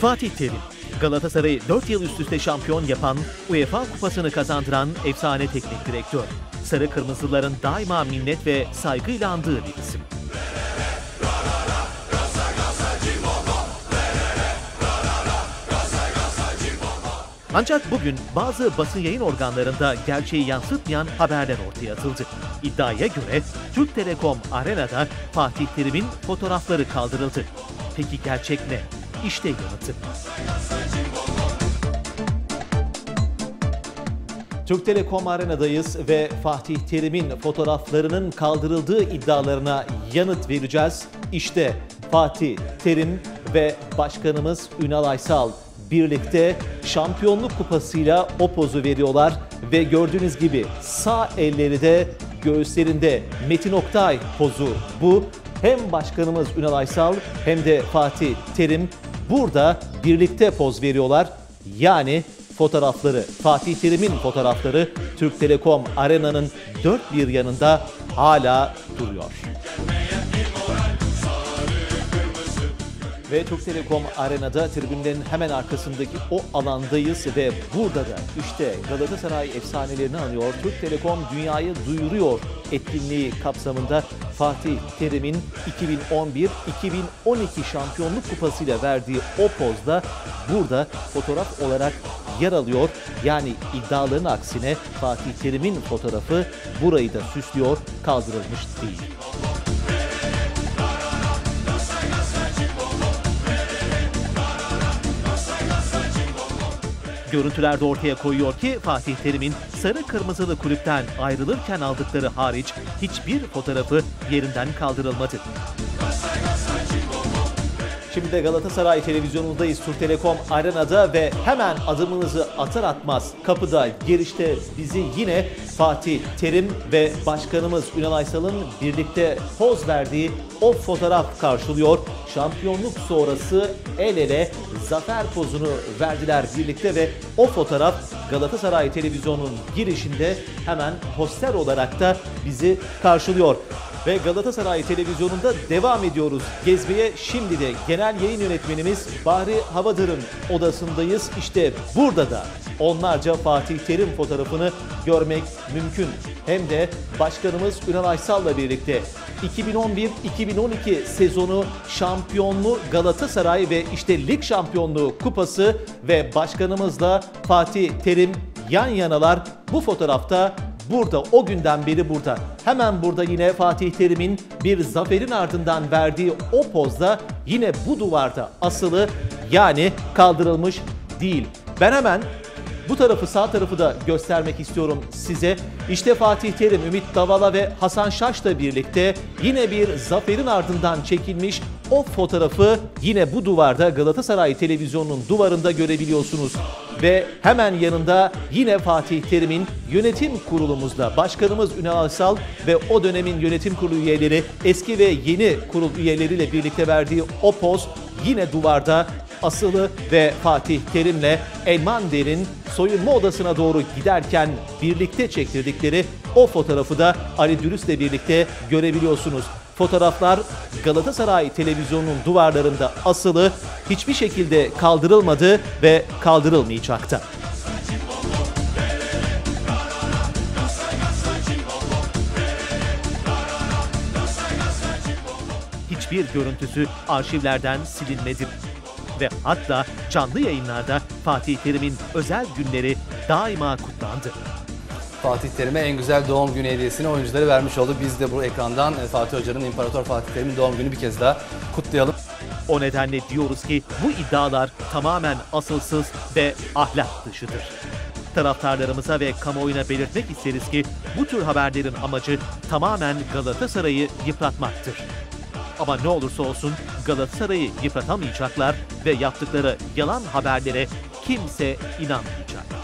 Fatih Terim, Galatasaray'ı 4 yıl üst üste şampiyon yapan, UEFA kupasını kazandıran efsane teknik direktör. Sarı Kırmızıların daima minnet ve saygıyla andığı bir isim. Ancak bugün bazı basın yayın organlarında gerçeği yansıtmayan haberler ortaya atıldı. İddiaya göre Türk Telekom Arena'da Fatih Terim'in fotoğrafları kaldırıldı. Peki gerçek ne? İşte yanıtı. Türk Telekom Arena'dayız ve Fatih Terim'in fotoğraflarının kaldırıldığı iddialarına yanıt vereceğiz. İşte Fatih Terim ve Başkanımız Ünal Aysal birlikte şampiyonluk kupasıyla o pozu veriyorlar ve gördüğünüz gibi sağ elleri de göğüslerinde Metin Oktay pozu bu. Hem başkanımız Ünal Aysal hem de Fatih Terim burada birlikte poz veriyorlar. Yani fotoğrafları, Fatih Terim'in fotoğrafları Türk Telekom Arena'nın dört bir yanında hala duruyor. Ve Türk Telekom Arena'da tribünlerin hemen arkasındaki o alandayız ve burada da işte Galatasaray efsanelerini anıyor. Türk Telekom dünyayı duyuruyor etkinliği kapsamında Fatih Terim'in 2011-2012 şampiyonluk kupasıyla verdiği o pozda burada fotoğraf olarak yer alıyor. Yani iddiaların aksine Fatih Terim'in fotoğrafı burayı da süslüyor, kaldırılmış değil. Görüntülerde ortaya koyuyor ki Fatih Terim'in sarı kırmızılı kulüpten ayrılırken aldıkları hariç hiçbir fotoğrafı yerinden kaldırılmadı. Şimdi de Galatasaray televizyonundayız Tur Telekom Arena'da ve hemen adımınızı atar atmaz kapıda girişte bizi yine Fatih Terim ve Başkanımız Ünal Aysal'ın birlikte poz verdiği o fotoğraf karşılıyor. Şampiyonluk sonrası el ele zafer pozunu verdiler birlikte ve o fotoğraf Galatasaray televizyonunun girişinde hemen poster olarak da bizi karşılıyor. Ve Galatasaray televizyonunda devam ediyoruz gezmeye. Şimdi de genel yayın yönetmenimiz Bahri Havadır'ın odasındayız. İşte burada da onlarca Fatih Terim fotoğrafını görmek mümkün. Hem de başkanımız Ünal Aysal'la birlikte 2011-2012 sezonu şampiyonlu Galatasaray ve işte lig şampiyonluğu kupası ve başkanımızla Fatih Terim yan yanalar. Bu fotoğrafta burada o günden beri burada. Hemen burada yine Fatih Terim'in bir zaferin ardından verdiği o pozda yine bu duvarda asılı yani kaldırılmış değil. Ben hemen bu tarafı sağ tarafı da göstermek istiyorum size. İşte Fatih Terim, Ümit Davala ve Hasan Şaş'la birlikte yine bir zaferin ardından çekilmiş o fotoğrafı yine bu duvarda Galatasaray televizyonunun duvarında görebiliyorsunuz. Ve hemen yanında yine Fatih Terim'in yönetim kurulumuzda başkanımız Ünal Aysal ve o dönemin yönetim kurulu üyeleri eski ve yeni kurul üyeleriyle birlikte verdiği o poz yine duvarda asılı ve Fatih Terim'le Elman Der'in soyunma odasına doğru giderken birlikte çektirdikleri o fotoğrafı da Ali Dürüst'le birlikte görebiliyorsunuz. Fotoğraflar Galatasaray televizyonunun duvarlarında asılı, hiçbir şekilde kaldırılmadı ve kaldırılmayacaktı. Hiçbir görüntüsü arşivlerden silinmedi ve hatta canlı yayınlarda Fatih Terim'in özel günleri daima kutlandı. Fatih Terim'e en güzel doğum günü hediyesini oyuncuları vermiş oldu. Biz de bu ekrandan e, Fatih Hoca'nın İmparator Fatih Terim'in doğum günü bir kez daha kutlayalım. O nedenle diyoruz ki bu iddialar tamamen asılsız ve ahlak dışıdır. Taraftarlarımıza ve kamuoyuna belirtmek isteriz ki bu tür haberlerin amacı tamamen Galatasaray'ı yıpratmaktır. Ama ne olursa olsun Galatasaray'ı yıpratamayacaklar ve yaptıkları yalan haberlere kimse inanmayacak.